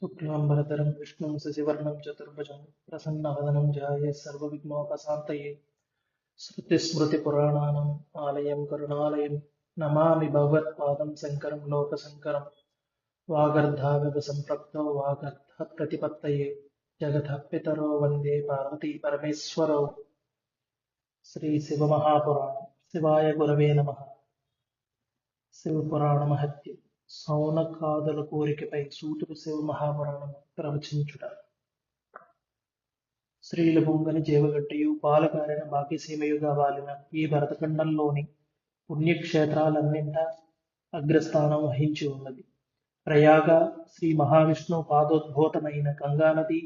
शुक्लाम्बरधरं विष्णुं, शशिवर्णं, चतुर्भुजं, प्रसन्नवदनं ध्याये सर्वविघ्नोपशान्तये। श्रुतिस्मृतिपुराणानाम् आलयं, करुणालयं नमा भगवत्द शंकर लोकशङ्करं। वागर्धाविव सम्पृक्तो वागर्धः प्रतिपत्त जगत पितरो वंदे पार्वती परमेश्वर। परमेश्वरौ श्रीशिवमहापुराणं, शिवाय गुरव नम। शिवपुराण महत्व సౌనకాదుల కోరికపై సూతుడు శివ మహాపురాణం ప్రవచించుట. స్త్రీలు పొంగని జీవగడ్డియు పాలకారిన బాకీసీమయుగా వాలిన ఈ భరతఖండంలోని పుణ్యక్షేత్రాలన్నింట అగ్రస్థానం వహించి ఉన్నది. ప్రయాగ శ్రీ మహావిష్ణు పాదోద్భూతమైన గంగానది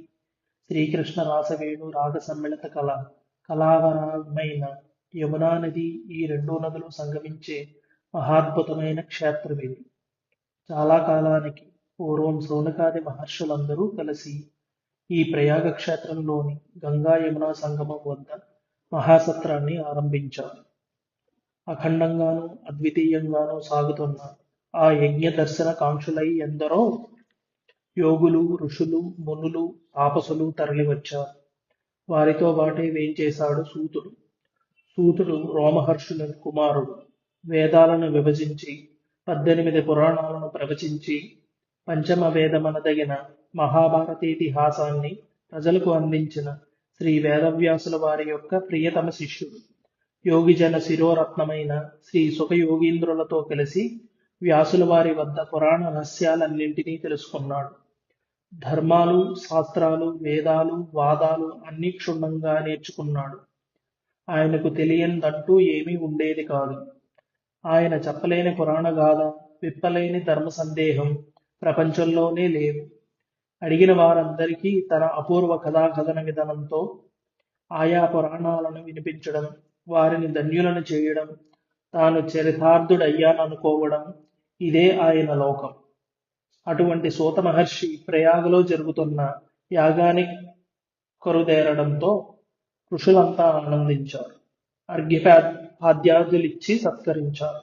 శ్రీకృష్ణ రాసవేణు రాగ సమ్మిళిత కళ కళావరమైన యమునా నది ఈ రెండు నదులు సంగమించే మహాద్భుతమైన క్షేత్రం ఇది చాలా కాలానికి పూర్వం సౌనకాది మహర్షులందరూ కలిసి ఈ ప్రయాగ క్షేత్రంలోని గంగా యమునా సంగమం వద్ద మహాసత్రాన్ని ఆరంభించారు. అఖండంగానూ అద్వితీయంగానూ సాగుతున్న ఆ యజ్ఞ దర్శన కాంక్షులై ఎందరో యోగులు ఋషులు మునులు తాపసులు తరలివచ్చారు. వారితో బాటే వేంచేశాడు సూతుడు? సూతుడు రోమహర్షుని కుమారుడు వేదాలను విభజించి పద్దెనిమిది పురాణాలను ప్రవచించి పంచమ వేదమనదగిన మహాభారతీతిహాసాన్ని ప్రజలకు అందించిన శ్రీ వేదవ్యాసుల వారి యొక్క ప్రియతమ శిష్యుడు యోగిజన శిరోరత్నమైన శ్రీ సుఖయోగీంద్రులతో కలిసి వ్యాసుల వారి వద్ద పురాణ రహస్యాలన్నింటినీ తెలుసుకున్నాడు. ధర్మాలు శాస్త్రాలు వేదాలు వాదాలు అన్ని క్షుణ్ణంగా నేర్చుకున్నాడు. ఆయనకు తెలియందంటూ ఏమీ ఉండేది కాదు. ఆయన చెప్పలేని పురాణ గాథ విప్పలేని ధర్మ సందేహం ప్రపంచంలోనే లేవు అడిగిన వారందరికీ తన అపూర్వ కథాకథన విధానంతో ఆయా పురాణాలను వినిపించడం వారిని ధన్యులను చేయడం తాను చరితార్థుడయ్యాననుకోవడం ఇదే ఆయన లోకం. అటువంటి సూత మహర్షి ప్రయాగలో జరుగుతున్న యాగాని కరుదేరడంతో ఋషులంతా ఆనందించారు. ఆద్యాదులిచ్చి సత్కరించారు.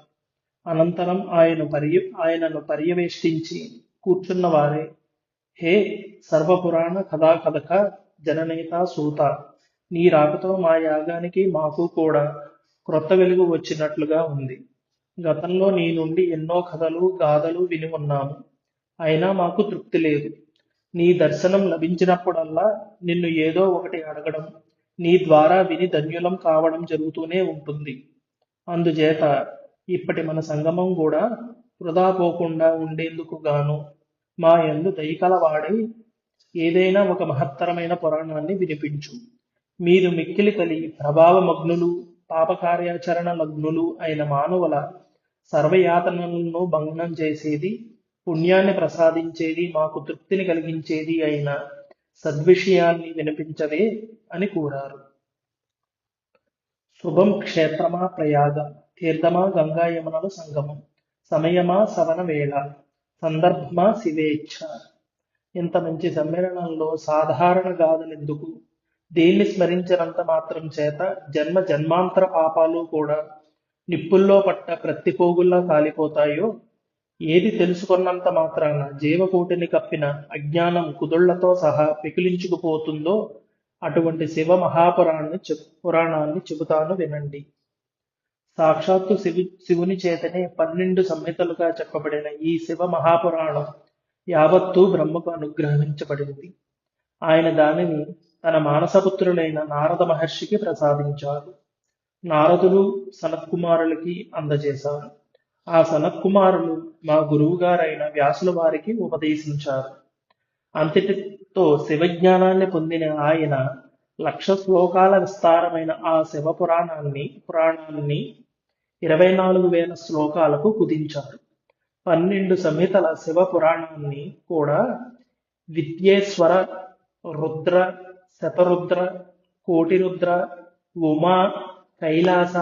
అనంతరం ఆయన పర్య ఆయనను పర్యవేష్టించి కూర్చున్న వారే హే సర్వపురాణ కథాకథక జననేత సూత నీ రాకతో మా యాగానికి మాకు కూడా క్రొత్త వెలుగు వచ్చినట్లుగా ఉంది. గతంలో నీ నుండి ఎన్నో కథలు గాథలు విని ఉన్నాము. అయినా మాకు తృప్తి లేదు. నీ దర్శనం లభించినప్పుడల్లా నిన్ను ఏదో ఒకటి అడగడం నీ ద్వారా విని ధన్యులం కావడం జరుగుతూనే ఉంటుంది. అందుచేత ఇప్పటి మన సంగమం కూడా వృధా పోకుండా ఉండేందుకు గాను మా యందు దయకలవాడై ఏదైనా ఒక మహత్తరమైన పురాణాన్ని వినిపించు. మీరు మిక్కిలి కలి ప్రభావమగ్నులు పాపకార్యాచరణ లగ్నులు అయిన మానవుల సర్వయాతనలను భంగనం చేసేది పుణ్యాన్ని ప్రసాదించేది మాకు తృప్తిని కలిగించేది అయిన సద్విషయాన్ని వినిపించవే అని కూరారు శుభం క్షేత్రమా ప్రయాగ తీర్థమా గంగా యమునల సంగమం సమయమా సవన వేళ సందర్భమా శివేచ్ఛ. ఇంత మంచి సమ్మేళనంలో సాధారణ గాథలెందుకు? దేన్ని స్మరించినంత మాత్రం చేత జన్మ జన్మాంతర పాపాలు కూడా నిప్పుల్లో పట్ట ప్రత్తిపోగుల్లా కాలిపోతాయో ఏది తెలుసుకున్నంత మాత్రాన జీవకోటిని కప్పిన అజ్ఞానం కుదుళ్ళతో సహా పికిలించుకుపోతుందో అటువంటి శివ మహాపురాణాన్ని చెప్ పురాణాన్ని చెబుతాను వినండి. సాక్షాత్తు శివు శివుని చేతనే పన్నెండు సంహితలుగా చెప్పబడిన ఈ శివ మహాపురాణం యావత్తూ బ్రహ్మకు అనుగ్రహించబడింది. ఆయన దానిని తన మానసపుత్రులైన నారద మహర్షికి ప్రసాదించారు. నారదులు సనత్కుమారులకి అందజేశారు. ఆ సనత్కుమారులు మా గురువుగారైన వ్యాసుల వారికి ఉపదేశించారు. అంతటితో శివజ్ఞానాన్ని పొందిన ఆయన లక్ష శ్లోకాల విస్తారమైన ఆ శివ పురాణాన్ని పురాణాన్ని ఇరవై నాలుగు వేల శ్లోకాలకు కుదించారు. పన్నెండు సమితల శివ పురాణాన్ని కూడా విద్యేశ్వర రుద్ర శతరుద్ర కోటిరుద్ర ఉమా కైలాస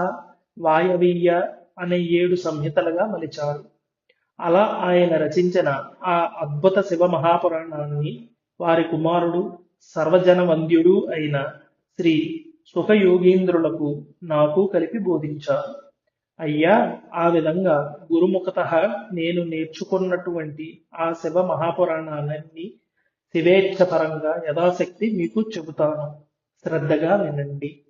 వాయవీయ అనే ఏడు సంహితలుగా మలిచారు. అలా ఆయన రచించిన ఆ అద్భుత శివ మహాపురాణాన్ని వారి కుమారుడు సర్వజన వంద్యుడు అయిన శ్రీ సుఖయోగీంద్రులకు నాకు కలిపి బోధించారు. అయ్యా ఆ విధంగా గురుముఖత నేను నేర్చుకున్నటువంటి ఆ శివ మహాపురాణాలన్నీ శివేచ్ఛపరంగా యథాశక్తి మీకు చెబుతాను. శ్రద్ధగా వినండి.